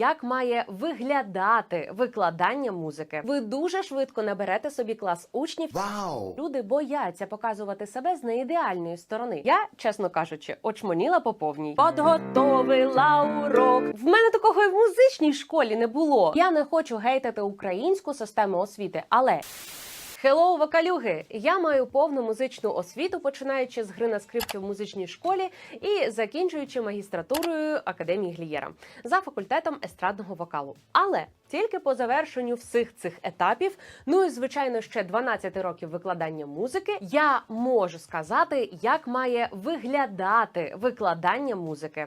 Як має виглядати викладання музики? Ви дуже швидко наберете собі клас учнів. Вау! Люди бояться показувати себе з неідеальної сторони. Я, чесно кажучи, очмоніла по повній. Подготовила урок. В мене такого і в музичній школі не було. Я не хочу гейтити українську систему освіти, але. Хеллоу, вокалюги! Я маю повну музичну освіту, починаючи з гри на скрипці в музичній школі і закінчуючи магістратурою академії Глієра за факультетом естрадного вокалу. Але тільки по завершенню всіх цих етапів, ну і звичайно ще 12 років викладання музики, я можу сказати, як має виглядати викладання музики.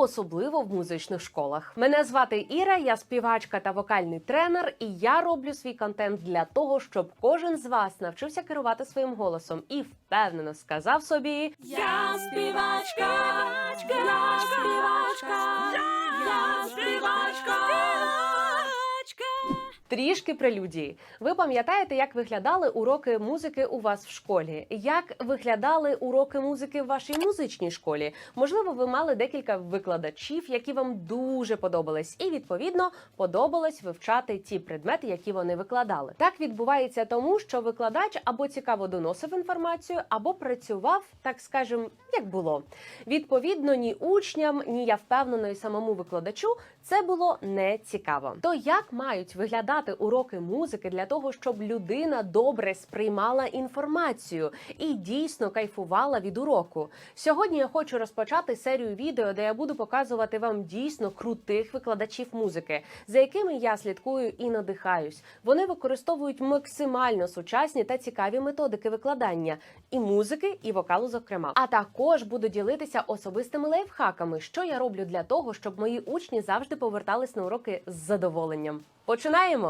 Особливо в музичних школах. Мене звати Іра, я співачка та вокальний тренер, і я роблю свій контент для того, щоб кожен з вас навчився керувати своїм голосом і впевнено сказав собі: Я співачка, я співачка, я співачка. Трішки прелюдії. Ви пам'ятаєте, як виглядали уроки музики у вас в школі? Як виглядали уроки музики в вашій музичній школі? Можливо, ви мали декілька викладачів, які вам дуже подобались, і відповідно подобалось вивчати ті предмети, які вони викладали. Так відбувається тому, що викладач або цікаво доносив інформацію, або працював, так скажем, як було. Відповідно, ні учням, ні я впевнено, і самому викладачу це було не цікаво. То як мають виглядати уроки музики для того, щоб людина добре сприймала інформацію і дійсно кайфувала від уроку? Сьогодні я хочу розпочати серію відео, де я буду показувати вам дійсно крутих викладачів музики, за якими я слідкую і надихаюсь. Вони використовують максимально сучасні та цікаві методики викладання і музики, і вокалу, зокрема. А також буду ділитися особистими лайфхаками, що я роблю для того, щоб мої учні завжди повертались на уроки з задоволенням. Починаємо.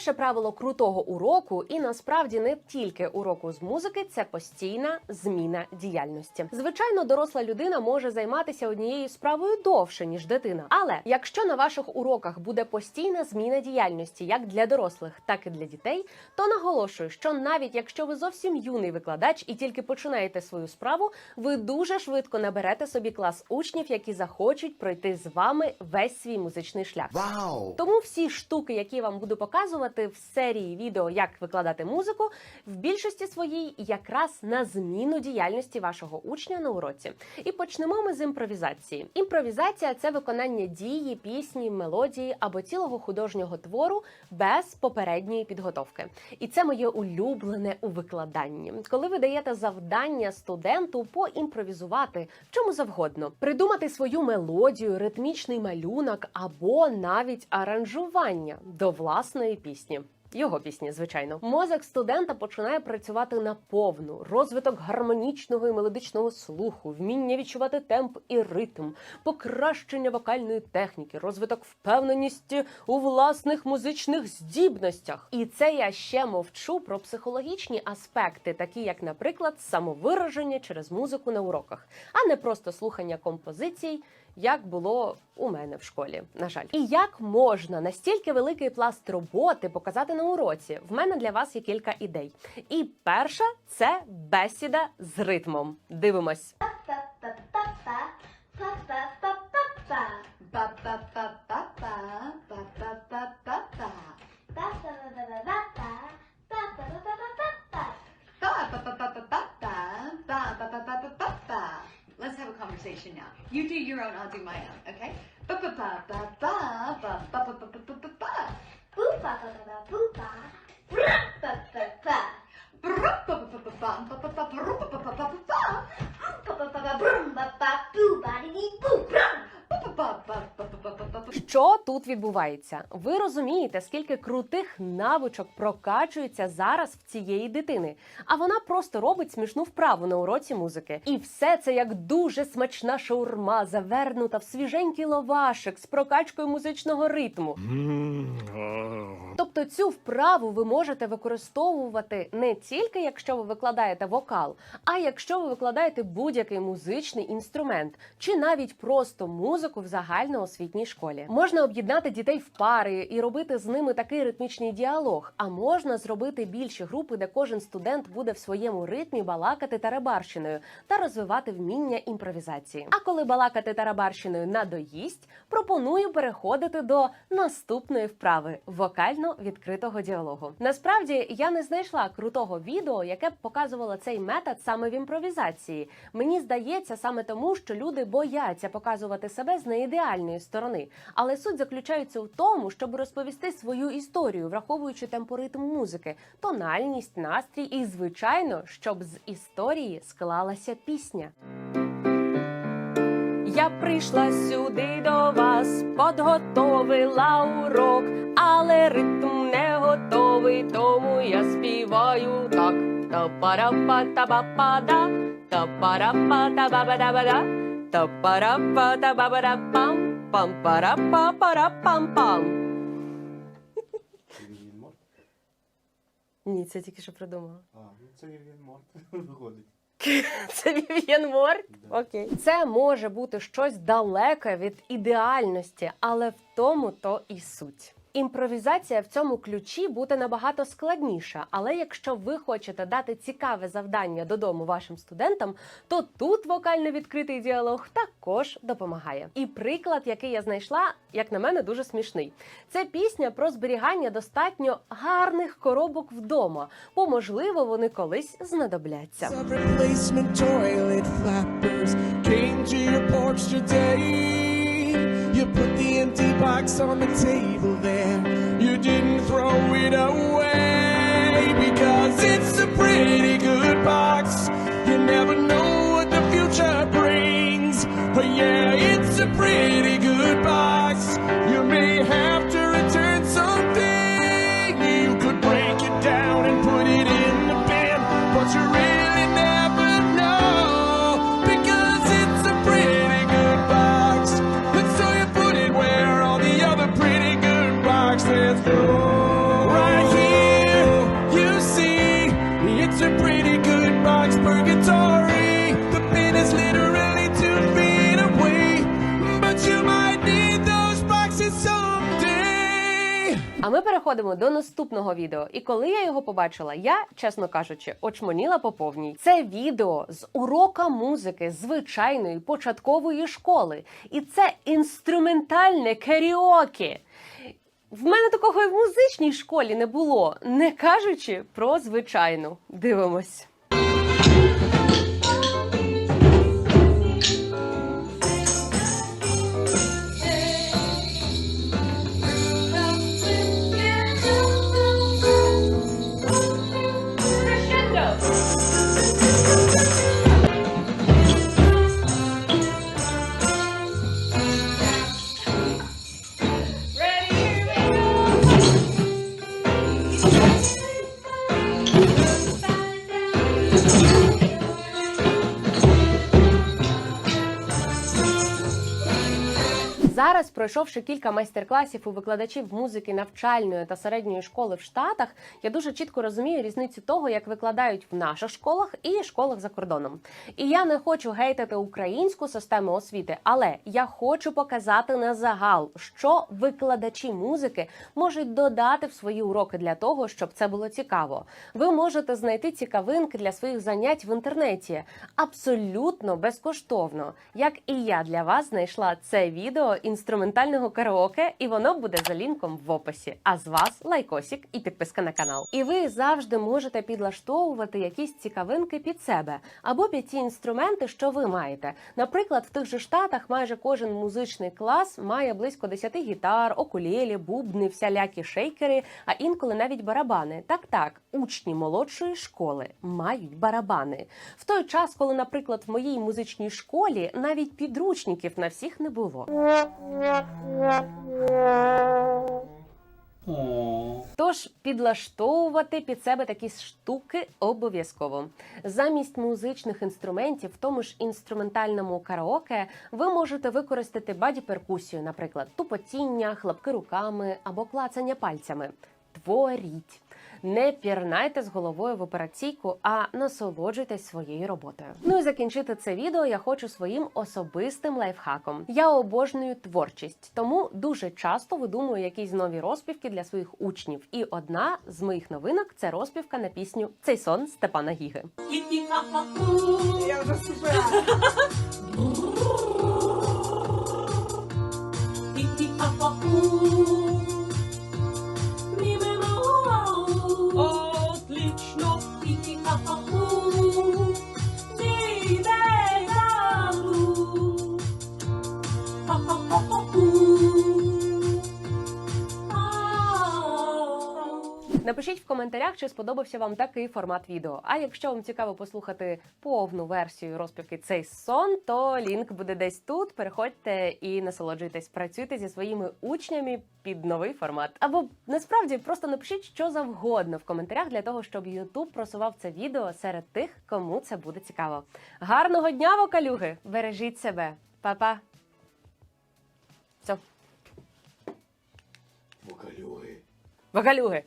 Перше правило крутого уроку, і насправді не тільки уроку з музики, це постійна зміна діяльності. Звичайно, доросла людина може займатися однією справою довше ніж дитина. Але якщо на ваших уроках буде постійна зміна діяльності, як для дорослих, так і для дітей, то наголошую, що навіть якщо ви зовсім юний викладач і тільки починаєте свою справу, ви дуже швидко наберете собі клас учнів, які захочуть пройти з вами весь свій музичний шлях. Wow. Тому всі штуки, які вам буду показувати в серії відео, як викладати музику, в більшості своїй якраз на зміну діяльності вашого учня на уроці. І почнемо ми з імпровізації. Імпровізація це виконання дії, пісні, мелодії або цілого художнього твору без попередньої підготовки. І це моє улюблене у викладанні. Коли ви даєте завдання студенту поімпровізувати в чому завгодно, придумати свою мелодію, ритмічний малюнок або навіть аранжування до власної пісні. Його пісні, звичайно, мозок студента починає працювати на повну розвиток гармонічного і мелодичного слуху, вміння відчувати темп і ритм, покращення вокальної техніки, розвиток впевненості у власних музичних здібностях. І це я ще мовчу про психологічні аспекти, такі як, наприклад, самовираження через музику на уроках, а не просто слухання композицій як було у мене в школі. На жаль, і як можна настільки великий пласт роботи показати на уроці? В мене для вас є кілька ідей. І перша це бесіда з ритмом. Дивимось. Let's my own, okay? Ba ba ba ba ba ba ba ba ba ba ba ba ba boo ba ba ba ba boo ba ba ba ba Що тут відбувається? Ви розумієте, скільки крутих навичок прокачується зараз в цієї дитини, а вона просто робить смішну вправу на уроці музики. І все це як дуже смачна шаурма, завернута в свіженький лавашик з прокачкою музичного ритму. Тобто цю вправу ви можете використовувати не тільки якщо ви викладаєте вокал, а якщо ви викладаєте будь-який музичний інструмент, чи навіть просто музику в загальноосвітній школі. Можна об'єднати дітей в пари і робити з ними такий ритмічний діалог. А можна зробити більші групи, де кожен студент буде в своєму ритмі балакати тарабарщиною та розвивати вміння імпровізації. А коли балакати тарабарщиною надоїсть, пропоную переходити до наступної вправи вокально відкритого діалогу. Насправді я не знайшла крутого відео, яке б показувало цей метод саме в імпровізації. Мені здається, саме тому, що люди бояться показувати себе з неідеальної сторони. Але суть заключається у тому, щоб розповісти свою історію, враховуючи темпоритм музики, тональність, настрій і, звичайно, щоб з історії склалася пісня. Я прийшла сюди до вас, подготовила урок, але ритм не готовий, тому я співаю так. Та ба па да та-пара-па та ба ба да ба да та-пара-па та ба ба пам пам пара па пара пам пам Морт? Ні, це тільки що придумала. А, ну це Вів'єн Морт виходить. Це Вів'єн Морт? Окей. Це може бути щось далеке від ідеальності, але в тому то і суть. Імпровізація в цьому ключі буде набагато складніша, але якщо ви хочете дати цікаве завдання додому вашим студентам, то тут вокально відкритий діалог також допомагає. І приклад, який я знайшла, як на мене, дуже смішний. Це пісня про зберігання достатньо гарних коробок вдома, бо можливо вони колись знадобляться. Your porch today. You put box on the table there. You didn't throw it away because it's a pretty good box. You never know what the future brings. But yeah, it's a pretty good box. It's a pretty good box purgatory. The bin is literally two feet away, but you might need those boxes someday. А ми переходимо до наступного відео. І коли я його побачила, я, чесно кажучи, очмоніла по повній. Це відео з урока музики звичайної початкової школи. І це інструментальне каріоке. В мене такого і в музичній школі не було, не кажучи про звичайну. Дивимось. Thank you. Зараз, пройшовши кілька майстер-класів у викладачів музики навчальної та середньої школи в Штатах, я дуже чітко розумію різницю того, як викладають в наших школах і школах за кордоном. І я не хочу гейтити українську систему освіти, але я хочу показати на загал, що викладачі музики можуть додати в свої уроки для того, щоб це було цікаво. Ви можете знайти цікавинки для своїх занять в інтернеті абсолютно безкоштовно, як і я для вас знайшла це відео інструментального караоке, і воно буде за лінком в описі. А з вас лайкосик і підписка на канал. І ви завжди можете підлаштовувати якісь цікавинки під себе або під ті інструменти, що ви маєте. Наприклад, в тих же штатах майже кожен музичний клас має близько 10 гітар, окулєлі, бубни, всілякі шейкери, а інколи навіть барабани. Так, так, учні молодшої школи мають барабани. В той час, коли, наприклад, в моїй музичній школі навіть підручників на всіх не було. Тож підлаштовувати під себе такі штуки обов'язково. Замість музичних інструментів, в тому ж інструментальному караоке, ви можете використати баді-перкусію, наприклад, тупотіння, хлопки руками або клацання пальцями. творіть. Не пірнайте з головою в операційку, а насолоджуйтесь своєю роботою. Ну і закінчити це відео я хочу своїм особистим лайфхаком. Я обожнюю творчість, тому дуже часто видумую якісь нові розпівки для своїх учнів. І одна з моїх новинок це розпівка на пісню Цей сон Степана Гіги. Я вже супер. Напишіть в коментарях, чи сподобався вам такий формат відео. А якщо вам цікаво послухати повну версію розпівки цей сон, то лінк буде десь тут. Переходьте і насолоджуйтесь, працюйте зі своїми учнями під новий формат. Або насправді просто напишіть що завгодно в коментарях для того, щоб YouTube просував це відео серед тих, кому це буде цікаво. Гарного дня, вокалюги! Бережіть себе, Па-па! Все, Вокалюги. вокалюги!